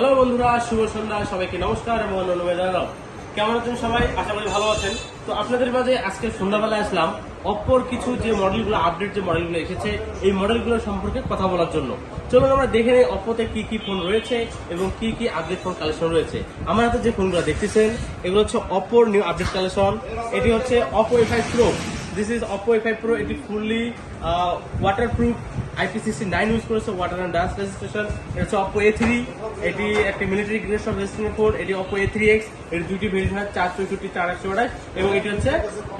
Hello বন্ধুরা, শুভ সন্ধ্যা, সবাইকে নমস্কার এবং জানালাম কেমন আছেন সবাই? আশা করি ভালো আছেন। তো আপনাদের মাঝে আজকে সন্ধ্যাবেলায় আসলাম অপর কিছু যে মডেলগুলো আপডেট যে মডেলগুলো এসেছে, এই মডেলগুলো সম্পর্কে কথা বলার জন্য। চলুন আমরা দেখে নেই অপোতে কি কি ফোন রয়েছে এবং কি কি আপডেট ফোন কালেকশন রয়েছে। আমার হাতে যে ফোনগুলো দেখতেছেন, এগুলো হচ্ছে অপোর নিউ আপডেট কালেকশন এটি হচ্ছে Oppo A five pro this is Oppo A five pro এটি fully water proof IPCC nine use করেছে ওয়াটার অ্যান্ড ডাস্ট রেজিস্ট্রেশন এটা হচ্ছে অপো এ থ্রি এটি একটি মিলিটারি গ্রেড সব রেজিস্ট্রেশন ফোন এটি অপো এ থ্রি এক্সের দুইটি ভেরিয়েন্ট চার চৌষট্টি, চার একশো আঠাশ, এবং এটি হচ্ছে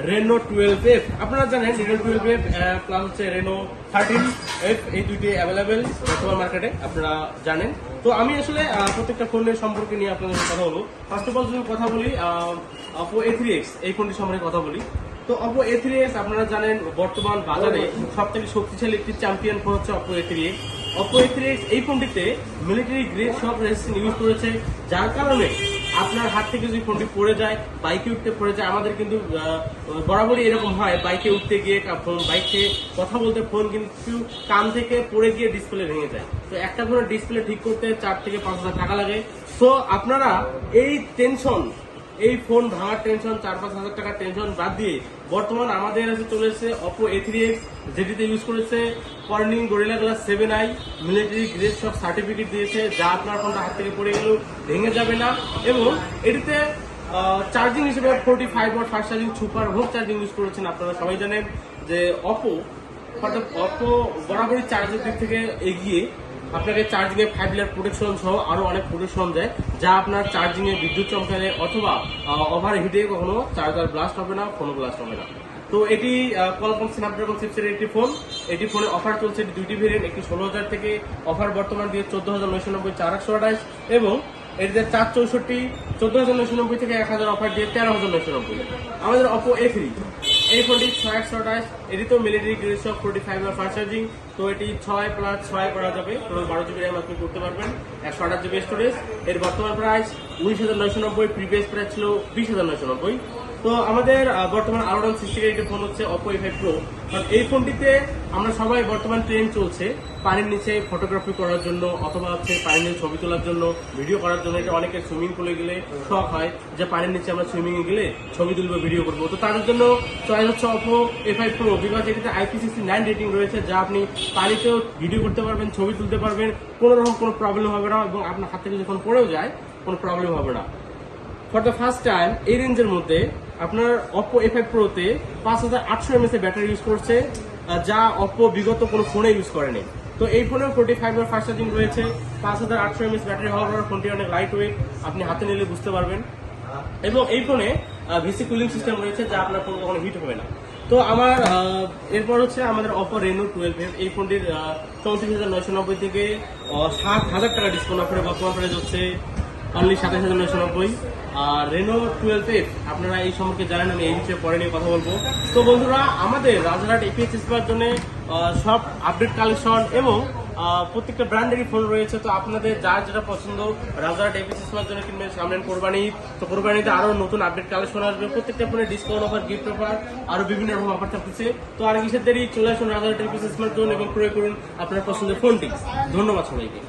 রেনো টুয়েলভ এফ আপনারা জানেন রেনো টুয়েলভ এফ প্লাস হচ্ছে রেনো থার্টিন এফ এই দুইটি অ্যাভেলেবেল বর্তমান মার্কেটে আপনারা জানেন। তো আমি আসলে প্রত্যেকটা ফোনের সম্পর্কে নিয়ে আপনাদের কথা বলব। ফার্স্ট অফ অল যদি কথা বলি অপো এ থ্রি এক্স এই ফোনটি সম্পর্কে কথা বলি। তো অপো এ থ্রি এক্স আপনারা জানেন, বর্তমান বাজারে সব থেকে শক্তিশালী একটি চ্যাম্পিয়ন ফোন হচ্ছে Oppo A three X Oppo A three X এই ফোনটিতে মিলিটারি গ্রেড সব রেজিস্ট্রেশন ইউজ করেছে, যার কারণে আপনার হাত থেকে যদি ফোনটি পড়ে যায় বাইকে উঠতে পড়ে যায়, আমাদের কিন্তু বরাবরই এরকম হয় বাইকে উঠতে গিয়ে ফোন বাইকে কথা বলতে ফোন কিন্তু কান থেকে পড়ে গিয়ে ডিসপ্লে ভেঙে যায়। তো একটা ফোনের ডিসপ্লে ঠিক করতে চার থেকে পাঁচ হাজার টাকা লাগে। সো আপনারা এই টেনশন এই ফোন ভাঙার টেনশন চার পাঁচ হাজার টাকার টেনশন বাদ দিয়ে বর্তমান আমাদের কাছে চলে এসেছে অপো এ থ্রি এক্স যেটিতে ইউজ করেছে Corning Gorilla glass seven I military grade সব সার্টিফিকেট দিয়েছে, যা আপনার ফোনটা হাত থেকে পড়ে গেলেও ভেঙে যাবে না। এবং এটিতে চার্জিং হিসেবে forty five watt fast charging super হোক চার্জিং ইউজ করেছেন আপনারা সবাই জানেন যে অপো অর্থাৎ অপো বরাবরই চার্জের দিক থেকে এগিয়ে আপনাকে চার্জিং এ ফাইভ লেয়ার প্রোটেকশন সহ আরও অনেক প্রোটেকশন দেয়, যা আপনার চার্জিং এ বিদ্যুৎ চমকালে অথবা ওভার হিটে কখনো চার্জার ব্লাস্ট হবে না ফোন ব্লাস্ট হবে না। তো এটি কলকম স্ন্যাপড্রাগন চিপসের একটি ফোন এটি ফোনে অফার চলছে দুইটি ভেরিয়েন্ট একটি ষোলো হাজার থেকে অফার বর্তমান দিয়ে চোদ্দ হাজার নয়শো নব্বই চার একশো আঠাশ এবং এটিতে চার চৌষট্টি, চোদ্দ হাজার নয়শো নব্বই থেকে এক হাজার অফার দিয়ে তেরো হাজার নয়শো নব্বই। আমাদের অপো এ থ্রি এই ফোনটি ছয় একশো আঠাশ এটি তো মিলিটারি সব ফোর্টি ফাইভ ফাস্ট চার্জিং তো এটি ছয় প্লাস ছয় করা যাবে টোটাল বারো জিবি র্যাম আপনি করতে পারবেন, একশো আঠাশ জিবি স্টোরেজ এর বর্তমান প্রাইস উনিশ হাজার নয়শো নব্বই প্রিভিয়াস প্রাইস ছিল বিশ হাজার নয়শো নব্বই। তো আমাদের বর্তমান আরও সিক্সটি এইটের ফোন হচ্ছে অপো এ প্রো কারণ এই ফোনটিতে আমরা সবাই বর্তমান ট্রেন্ড চলছে, পানির নিচে ফটোগ্রাফি করার জন্য অথবা হচ্ছে পানির নিচে ছবি তোলার জন্য ভিডিও করার জন্য। এটা অনেকের সুইমিং পুলে গেলে শখ হয় যে পানির নিচে আমরা সুইমিং এ গেলে ছবি তুলবো ভিডিও করব। তো তার জন্য চয়েস হচ্ছে Oppo A five Pro because এটিতে আইপিসিসি নাইন রেটিং রয়েছে, যা আপনি পানিতেও ভিডিও করতে পারবেন, ছবি তুলতে পারবেন। কোনো রকম কোনো প্রবলেম হবে না এবং আপনার হাত থেকে যখন পড়েও যায়, কোনো প্রবলেম হবে না। ফর দ্য ফার্স্ট টাইম এই রেঞ্জের মধ্যে আপনার অপো এ ফাইভ প্রোতে পাঁচ হাজার আটশো এমএস এর ব্যাটারি ইউজ করছে যা অপো বিগত কোনো ফোনে ইউজ করেনি। তো এই ফোনে ফোর্টি ফাইভ এর ফার্স্ট চার্জিং রয়েছে, পাঁচ হাজার আটশো এমএস ব্যাটারি হওয়ার পর ফোনটি অনেক লাইট ওয়েট আপনি হাতে নিলে বুঝতে পারবেন। এবং এই ফোনে ভিসি কুলিং সিস্টেম রয়েছে, যা আপনার ফোন কখনো হিট হবে না। তো আমার এরপর হচ্ছে আমাদের অপো রেনো টুয়েলভ এই ফোনটির চৌত্রিশ হাজার নয়শো নব্বই থেকে সাত হাজার টাকা ডিসকাউন্ট অফারে বর্তমান প্রাইস হচ্ছে। অনলি সাতাশ হাজার নয়শো নব্বই। আর রেনো টুয়েলভ এফ আপনারা এই সম্পর্কে জানেন, আমি এই বিষয়ে পরে নিয়ে কথা বলব। তো বন্ধুরা, আমাদের রাজারহাট এপিএস ইস্পার জন্য সব আপডেট কালেকশন এবং প্রত্যেকটা ব্র্যান্ডেরই ফোন রয়েছে। তো আপনাদের যার যেটা পছন্দ, রাজারহাট এপিএস ইস্পার জন্য কিনবেন সামনের কোরবানি। তো কোরবানিতে আরও নতুন আপডেট কালেকশন আসবে। প্রত্যেকটা ফোনে ডিসকাউন্ট অফার গিফট অফার আরও বিভিন্ন রকম অফার থাকতেছে। তো আর কিসের দেরি, চলে আসুন রাজারহাট এপিএস ইস্পার জন্য এবং ক্রয় করুন আপনার পছন্দের ফোনটি ধন্যবাদ সবাইকে।